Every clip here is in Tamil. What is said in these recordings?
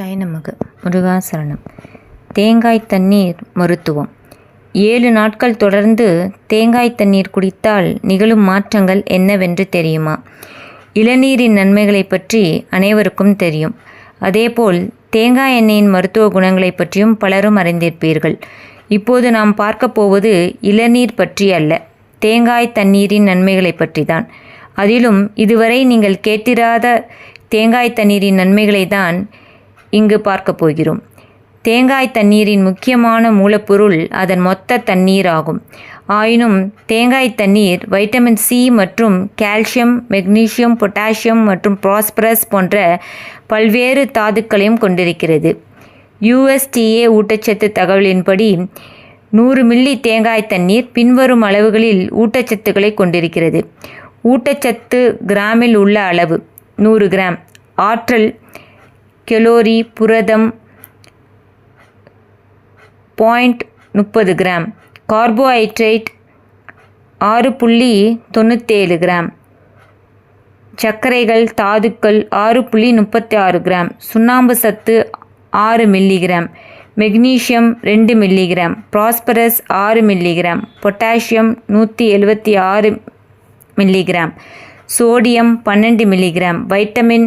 ஜாய் நமக்கு. முருகாசரணம். தேங்காய் தண்ணீர் மருத்துவம். ஏழு நாட்கள் தொடர்ந்து தேங்காய் தண்ணீர் குடித்தால் நிகழும் மாற்றங்கள் என்னவென்று தெரியுமா? இளநீரின் நன்மைகளை பற்றி அனைவருக்கும் தெரியும். அதேபோல் தேங்காய் எண்ணெயின் மருத்துவ குணங்களை பற்றியும் பலரும் அறிந்திருப்பீர்கள். இப்போது நாம் பார்க்க போவது இளநீர் பற்றி அல்ல தேங்காய் தண்ணீரின் நன்மைகளை பற்றி தான் அதிலும் இதுவரை நீங்கள் கேட்டிராத தேங்காய் தண்ணீரின் நன்மைகளை தான் இங்கு பார்க்க போகிறோம். தேங்காய் தண்ணீரின் முக்கியமான மூலப்பொருள் அதன் மொத்த தண்ணீர் ஆகும். ஆயினும் தேங்காய் தண்ணீர் வைட்டமின் சி மற்றும் கால்சியம் மெக்னீசியம் பொட்டாசியம் மற்றும் பாஸ்பரஸ் போன்ற பல்வேறு தாதுக்களையும் கொண்டிருக்கிறது. யுஎஸ்டிஏ ஊட்டச்சத்து தகவலின்படி நூறு மில்லி தேங்காய் தண்ணீர் பின்வரும் அளவுகளில் ஊட்டச்சத்துக்களை கொண்டிருக்கிறது. ஊட்டச்சத்து கிராமில் உள்ள அளவு நூறு கிராம். ஆற்றல் கெலோரி புரதம் பாயிண்ட் முப்பது கிராம். கார்போஹைட்ரேட் ஆறு புள்ளி தொண்ணூற்றேழு கிராம். சர்க்கரைகள் தாதுக்கள் ஆறு புள்ளி முப்பத்தி ஆறு கிராம். சுண்ணாம்பு சத்து ஆறு மில்லிகிராம் மெக்னீஷியம் ரெண்டு மில்லிகிராம் ப்ராஸ்பரஸ் ஆறு மில்லிகிராம் பொட்டாசியம் நூற்றி எழுபத்தி ஆறு மில்லிகிராம் சோடியம் பன்னெண்டு மில்லிகிராம் வைட்டமின்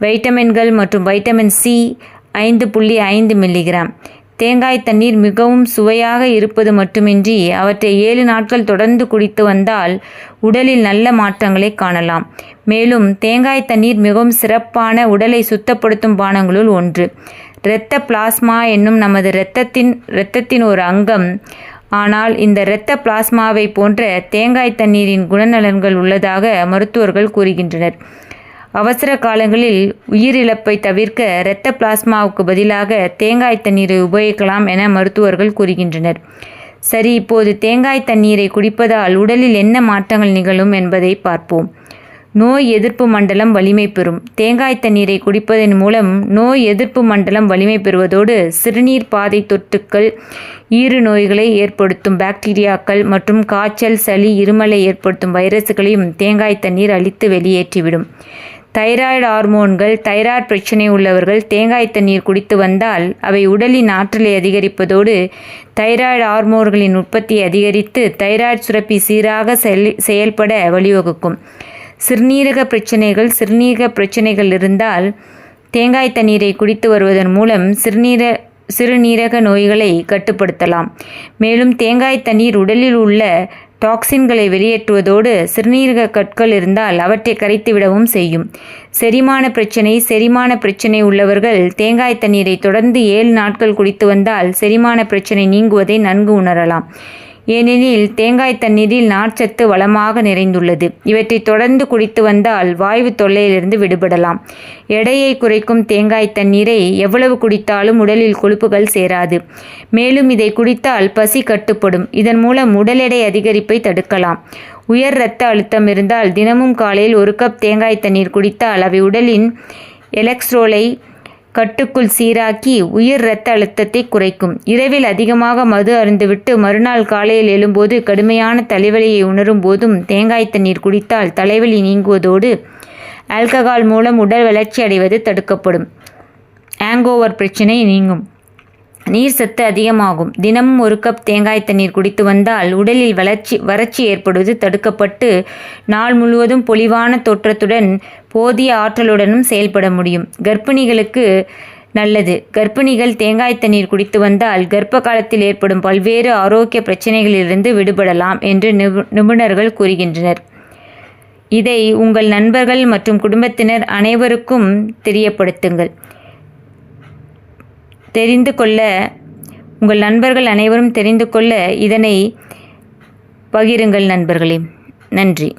வைட்டமின்கள் மற்றும் வைட்டமின் சி ஐந்து புள்ளி ஐந்து மில்லிகிராம். தேங்காய் தண்ணீர் மிகவும் சுவையாக இருப்பது மட்டுமின்றி அவற்றை ஏழு நாட்கள் தொடர்ந்து குடித்து வந்தால் உடலில் நல்ல மாற்றங்களை காணலாம். மேலும் தேங்காய் தண்ணீர் மிகவும் சிறப்பான உடலை சுத்தப்படுத்தும் பானங்களுள் ஒன்று. இரத்த பிளாஸ்மா என்னும் நமது இரத்தத்தின் இரத்தத்தின் ஒரு அங்கம். ஆனால் இந்த இரத்த பிளாஸ்மாவை போன்ற தேங்காய் தண்ணீரின் குணநலன்கள் உள்ளதாக மருத்துவர்கள் கூறுகின்றனர். அவசர காலங்களில் உயிரிழப்பை தவிர்க்க இரத்த பிளாஸ்மாவுக்கு பதிலாக தேங்காய் தண்ணீரை உபயோகிக்கலாம் என மருத்துவர்கள் கூறுகின்றனர். சரி இப்போது தேங்காய் தண்ணீரை குடிப்பதால் உடலில் என்ன மாற்றங்கள் நிகழும் என்பதை பார்ப்போம். நோய் எதிர்ப்பு மண்டலம் வலிமை பெறும். தேங்காய் தண்ணீரை குடிப்பதன் மூலம் நோய் எதிர்ப்பு மண்டலம் வலிமை பெறுவதோடு சிறுநீர் பாதை தொற்றுக்கள் ஈறு நோய்களை ஏற்படுத்தும் பாக்டீரியாக்கள் மற்றும் காய்ச்சல் சளி இருமலை ஏற்படுத்தும் வைரசுகளையும் தேங்காய் தண்ணீர் அழித்து வெளியேற்றிவிடும். தைராய்டு ஹார்மோன்கள் தைராய்டு பிரச்சனை உள்ளவர்கள் தேங்காய் தண்ணீர் குடித்து வந்தால் அவை உடலின் ஆற்றலை அதிகரிப்பதோடு தைராய்டு ஹார்மோன்களின் உற்பத்தியை அதிகரித்து தைராய்டு சுரப்பி சீராக செயல்பட வழிவகுக்கும். சிறுநீரக பிரச்சனைகள் சிறுநீரக பிரச்சனைகள் இருந்தால் தேங்காய் தண்ணீரை குடித்து வருவதன் மூலம் சிறுநீர சிறுநீரக நோய்களை கட்டுப்படுத்தலாம். மேலும் தேங்காய் தண்ணீர் உடலில் உள்ள டாக்சின்களை வெளியேற்றுவதோடு சிறுநீரக கற்கள் இருந்தால் அவற்றை கரைத்துவிடவும் செய்யும். செரிமான பிரச்சனை செரிமான பிரச்சனை உள்ளவர்கள் தேங்காய் தண்ணீரை தொடர்ந்து ஏழு நாட்கள் குடித்து வந்தால் செரிமான பிரச்சனை நீங்குவதை நன்கு உணரலாம். ஏனெனில் தேங்காய் தண்ணீரில் நார்ச்சத்து வளமாக நிறைந்துள்ளது. இவற்றை தொடர்ந்து குடித்து வந்தால் வாய்வு தொல்லையிலிருந்து விடுபடலாம். எடையை குறைக்கும் தேங்காய் தண்ணீரை எவ்வளவு குடித்தாலும் உடலில் கொழுப்புகள் சேராது. மேலும் இதை குடித்தால் பசி கட்டுப்படும். இதன் மூலம் உடல் எடை அதிகரிப்பை தடுக்கலாம். உயர் இரத்த அழுத்தம் இருந்தால் தினமும் காலையில் ஒரு கப் தேங்காய் தண்ணீர் குடித்தால் அவை உடலின் எலக்ட்ரோலை கட்டுக்குள் சீராக்கி உயிர் இரத்த அழுத்தத்தை குறைக்கும். இரவில் அதிகமாக மது அருந்துவிட்டு மறுநாள் காலையில் எழும்போது கடுமையான தலைவலியை உணரும் போதும் தேங்காய் தண்ணீர் குடித்தால் தலைவலி நீங்குவதோடு ஆல்கஹால் மூலம் உடல் வளர்ச்சி அடைவது தடுக்கப்படும். ஆங்கோவர் பிரச்சினை நீங்கும். நீர் சத்து அதிகமாகும். தினமும் ஒரு கப் தேங்காய் தண்ணீர் குடித்து வந்தால் உடலில் வளர்ச்சி வறட்சி ஏற்படுவது தடுக்கப்பட்டு நாள் முழுவதும் பொலிவான தோற்றத்துடன் போதிய ஆற்றலுடனும் செயல்பட முடியும். கர்ப்பிணிகளுக்கு நல்லது. கர்ப்பிணிகள் தேங்காய் தண்ணீர் குடித்து வந்தால் கர்ப்ப காலத்தில் ஏற்படும் பல்வேறு ஆரோக்கிய பிரச்சனைகளிலிருந்து விடுபடலாம் என்று நிபுணர்கள் கூறுகின்றனர். இதை உங்கள் நண்பர்கள் மற்றும் குடும்பத்தினர் அனைவருக்கும் தெரியப்படுத்துங்கள். தெரிந்து கொள்ள உங்கள் நண்பர்கள் அனைவரும் தெரிந்து கொள்ள இதனை பகிருங்கள் நண்பர்களே. நன்றி.